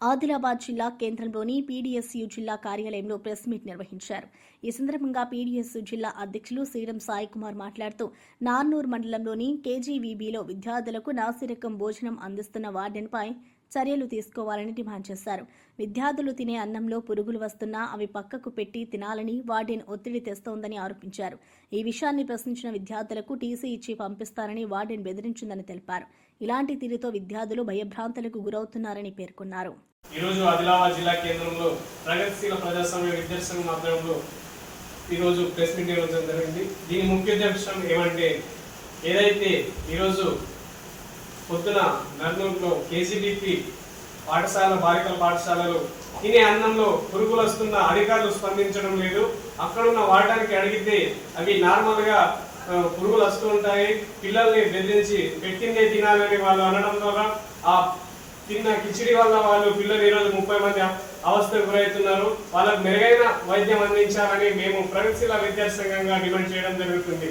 ఆదిలాబాద్ జిల్లా కేంద్రంలోని పీడీఎస్యు జిల్లా కార్యాలయంలో ప్రెస్ మీట్ నిర్వహించారు. ఈ సందర్భంగా పీడీఎస్యు జిల్లా అధ్యక్షులు శ్రీరం సాయి కుమార్ మాట్లాడుతూ నార్నూర్ మండలంలోని కేజీవీబీలో విద్యార్థులకు నాసిరకం భోజనం అందిస్తున్న వార్డెన్పై చర్యలు తీసుకోవాలని డిమాండ్ చేశారు. విద్యార్థులు తినే అన్నంలో పురుగులు వస్తున్నా అవి పక్కకు పెట్టి తినాలని వార్డెన్ ఒత్తిడి తెస్తోందని ఆరోపించారు. ఈ విషయాన్ని ప్రశ్నించిన విద్యార్థులకు టీసీ ఇచ్చి పంపిస్తారని వార్డెన్ బెదిరించిందని తెలిపారు. ఇలాంటి తీరుతో విద్యార్థులు భయభ్రాంతులకు గురవుతున్నారని పేర్కొన్నారు. ఈరోజు ఆదిలాబాద్ జిల్లా కేంద్రంలో ప్రగతిశీల ప్రజాస్వామ్య విద్యార్థి సంఘం ఆధ్వర్యంలో ఈరోజు ప్రెస్ మీట్ నిర్వహించడం జరిగింది. దీని ముఖ్య ఉద్దేశం ఏమంటే ఏదైతే ఈరోజు పొద్దున నర్నూరులో కేసీబీపీ పాఠశాల బాలికల పాఠశాలలు తినే అన్నంలో పురుగులు వస్తున్న అధికారులు స్పందించడం లేదు. అక్కడున్న వాడటానికి అడిగితే అవి నార్మల్గా పురుగులు వస్తూ ఉంటాయి. పిల్లల్ని బెదిరించి పెట్టిందే తినాలని వాళ్ళు అనడం ద్వారా ఆ తిన్న కిచిడి వల్ల వాళ్ళు పిల్లలు ఈరోజు ముప్పై మంది అవస్థకు గురవుతున్నారు. వాళ్ళకు మెరుగైన వైద్యం అందించాలని మేము ప్రగతిశీల విద్యాసంఘంగా డిమాండ్ చేయడం జరుగుతుంది.